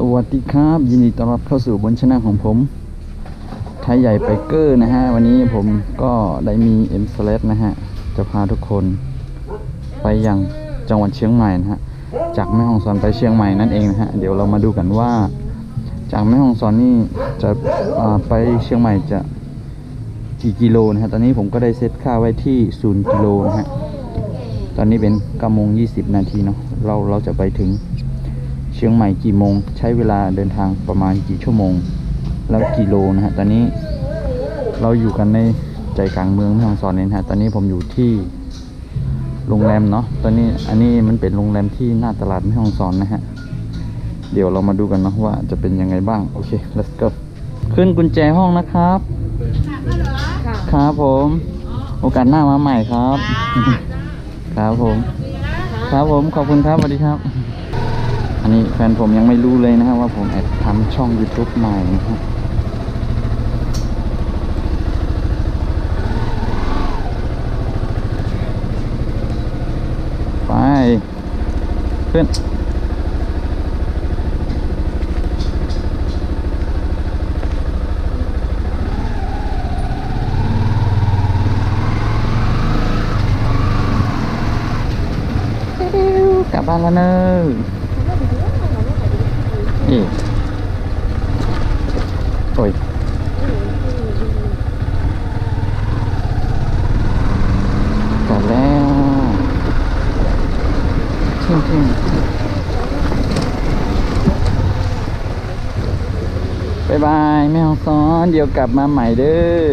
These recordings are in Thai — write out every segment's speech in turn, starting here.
สวัสดีครับ ยินดีต้อนรับเข้าสู่บนช anel ของผมไทยใหญ่ไปเกอร์นะฮะ วันนี้ผมก็ได้มีเอ็มสเลนะฮะ จะพาทุกคนไปยังจังหวัดเชียงใหม่นะฮะ จากแม่ฮ่องสอนไปเชียงใหม่นั่นเองนะฮะ เดี๋ยวเรามาดูกันว่า จากแม่ฮ่องสอนนี่จะไปเชียงใหม่จะกี่กิโลนะฮะ ตอนนี้ผมก็ได้เซตค่าไว้ที่0กิโลนะฮะ ตอนนี้เป็น9โมง20 นาทีเนาะ เราเราจะไปถึง เชียงใหม่กี่โมง ใช้เวลาเดินทางประมาณกี่ชั่วโมง แล้วกี่โลนะฮะตอนนี้เราอยู่กันในใจกลางเมืองแม่ฮ่องสอนเนี่ยนะฮะตอนนี้ผมอยู่ที่โรงแรมเนาะตอนนี้อันนี้มันเป็นโรงแรมที่หน้าตลาดแม่ฮ่องสอนนะฮะเดี๋ยวเรามาดูกันเนาะว่าจะเป็นยังไงบ้างโอเค let's go ขึ้นกุญแจห้องนะครับค่ะครับผม โอกาสหน้ามาใหม่ครับ ครับผม ครับผมขอบคุณครับสวัสดีครับอั นนี้แฟนผมยังไม่รู้เลยนะครับว่าผมแอบทำช่อง YouTube ใหม่นะครับไปขึ้นกลับบ้านแล้วเนอะ นี่โอ้ยกลับแล้วทิ้งทิ้งบายบาย แม่ฮองซ้อน เดี๋ยวกลับมาใหม่เด้อ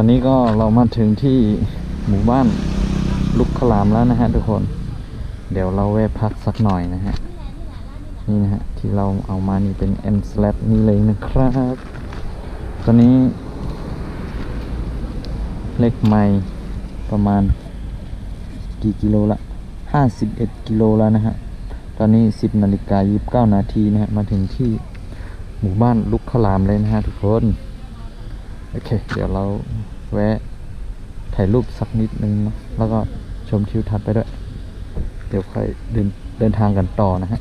อนนี้ก็เรามาถึงที่หมู่บ้านลุกขลามแล้วนะฮะทุกคน เดี๋ยวเราแวะพักสักหน่อยนะฮะ นี่นะฮะที่เราเอามานี่เป็น M slab นี่เลยนะครับ ตอนนี้ เลขไมล์ประมาณกี่กิโลละ51กิโลแล้วนะฮะ ตอนนี้ 10นาฬิกา29นาทีนะฮะ มาถึงที่หมู่บ้านลุกขลามเลยนะฮะทุกคน โอเค เดี๋ยวเราแวะถ่ายรูปสักนิดนึงนะแล้วก็ชมทิวทัศน์ไปด้วย เดี๋ยวค่อยเดินเดินทางกันต่อนะฮะ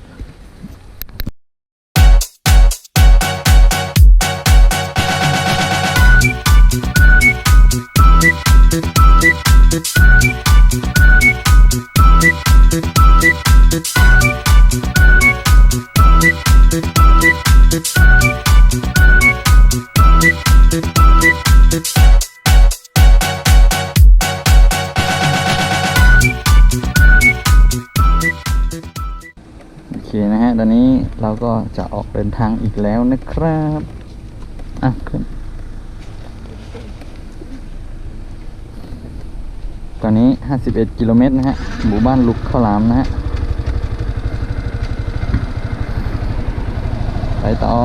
ทางอีกแล้วนะครับ อะขึ้น ตอนนี้ 51 กิโลเมตรนะฮะ หมู่บ้านลุกข้าวหลามนะฮะ ไปต่อ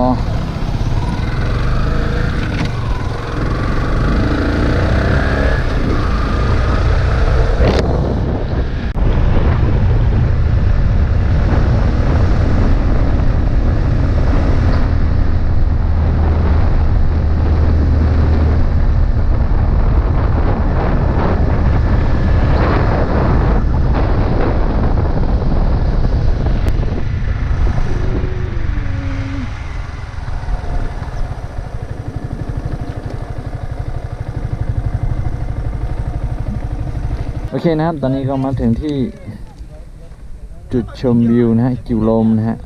เคนะครับ ตอนนี้ก็มาถึงที่จุดชมวิวนะฮะกิวลมนะฮะ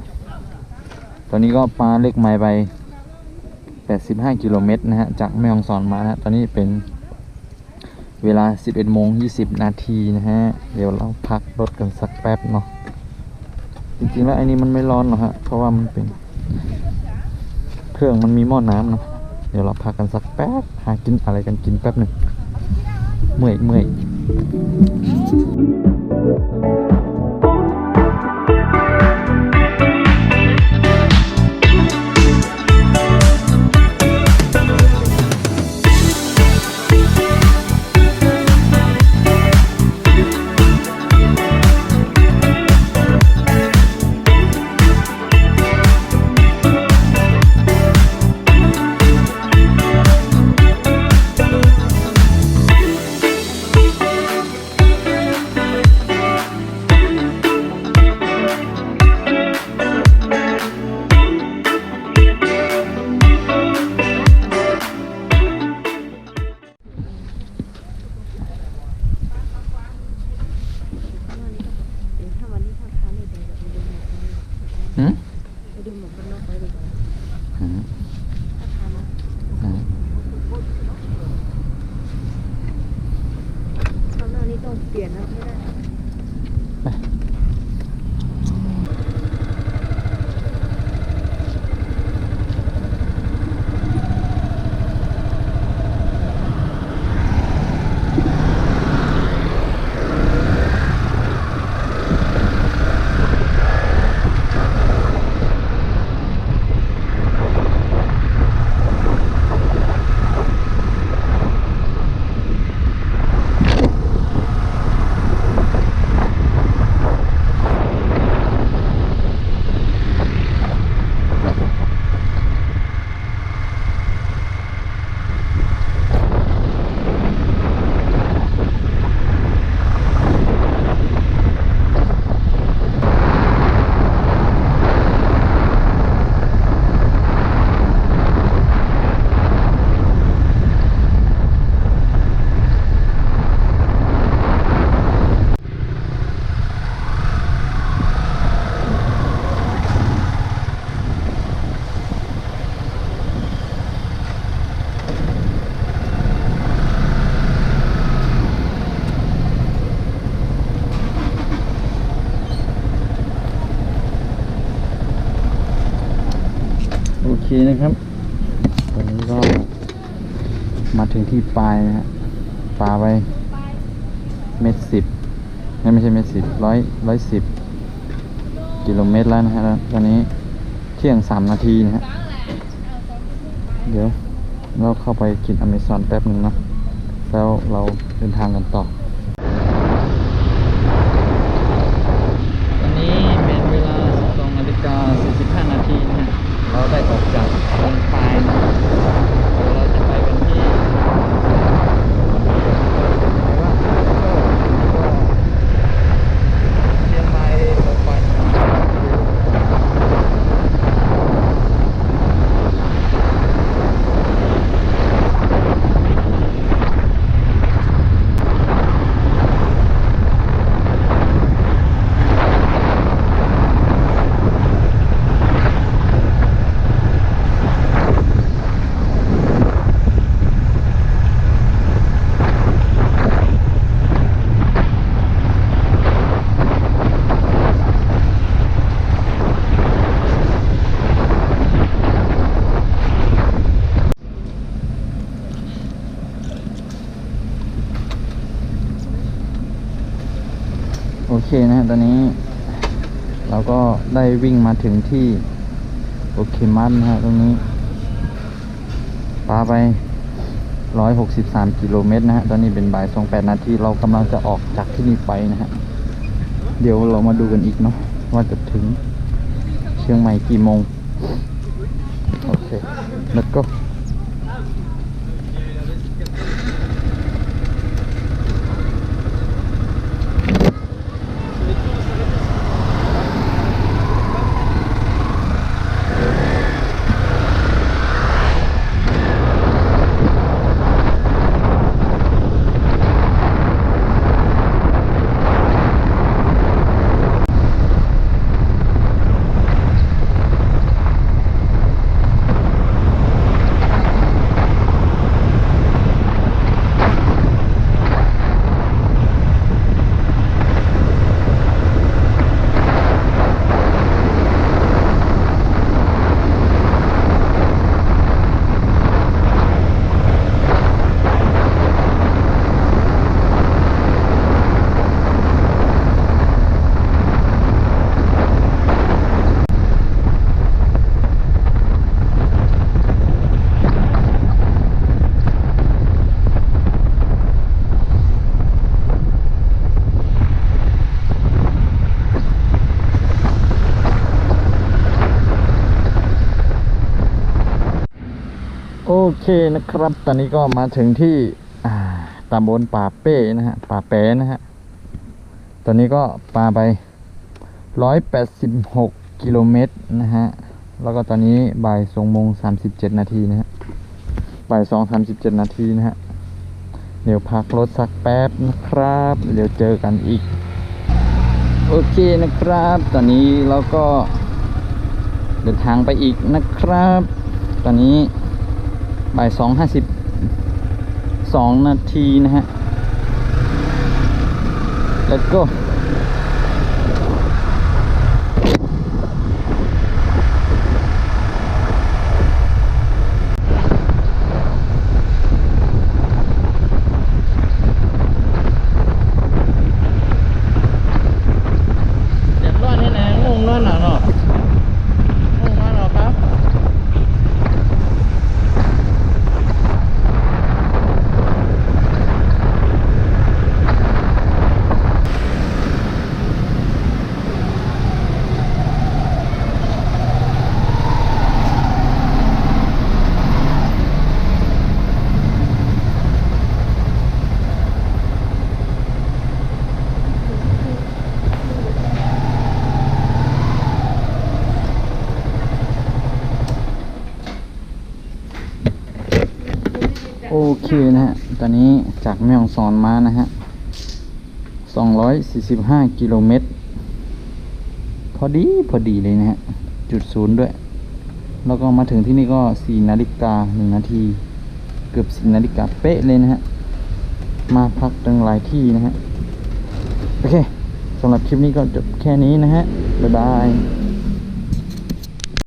ตอนนี้ก็ปาเล็กไม้ไป 85 กิโลเมตรนะฮะ จากแม่ฮองสอนมานะฮะตอนนี้เป็นเวลา 11โมง20 นาทีนะฮะ เดี๋ยวเราพักรถกันสักแป๊บเนาะ จริงๆแล้วไอ้นี้มันไม่ร้อนหรอกฮะ เพราะว่ามันเป็น เครื่องมันมีหม้อน้ำเนาะ เดี๋ยวเราพักกันสักแป๊บ หากินอะไรกันกินแป๊บหนึ่งเมื่อยเมื่อย Thank you. ถึงที่ปลายนะฮะปลาไปเม็ดสิบไม่ใช่เม็ดสิบร้อยร้อยสิบกิโลเมตรแล้วนะฮะตอนนี้เที่ยงสามนาทีนะฮะเดี๋ยวเราเข้าไปกินอเมซอนแป๊บหนึ่งนะแล้วเราเดินทางกันต่อ ตอนนี้เป็นเวลา 12นาฬิกา45 นาทีนะฮะ เราได้ออกจากตรงปลายนะเดี๋ยวเราจะไปกันที่ไหนวะก็ก็เชียงใหม่ต่อไปโอ เคนะฮะตอนนี้ เราก็ได้วิ่งมาถึงที่โอเคมัสนะฮะตรงนี้ปาไป 163 กิโลเมตรนะฮะ ตอนนี้เป็นบ่าย28นาที เรากำลังจะออกจากที่นี่ไปนะฮะ เดี๋ยวเรามาดูกันอีกเนาะว่าจะถึงเชียงใหม่กี่โมง โอเค แล้วก็ โอ เคนะครับ ตอนนี้ก็มาถึงที่ตำบลป่าเป้นะฮะ ป่าแปนะฮะ ตอนนี้ก็ปาไปร้อยแปดสิบหกกิโลเมตรนะฮะ แล้วก็ตอนนี้บ่ายสองโมงสามสิบเจ็ดนาทีนะฮะ บ่ายสองสามสิบเจ็ดนาทีนะฮะ เดี๋ยวพักรถสักแป๊บนะครับ เดี๋ยวเจอกันอีก โอเคนะครับ ตอนนี้เราก็เดินทางไปอีกนะครับ ตอนนี้ บ่ายสองห้าสิบสองนาทีนะฮะ let's go เจ็ดร้อยนี่นะงงร้อนหนาเนาะงงมากเนาะครับ โอเคนะฮะ ตอนนี้จากแม่ฮ่องสอนมานะฮะ 245 กิโลเมตร พอดีพอดีเลยนะฮะ จุดศูนย์ด้วย แล้วก็มาถึงที่นี่ก็ 4 นาฬิกา 1 นาที เกือบ4นาฬิกาเป๊ะเลยนะฮะ มาพักตั้งหลายที่นะฮะ โอเคสำหรับคลิปนี้ก็จบแค่นี้นะฮะ บ๊ายบาย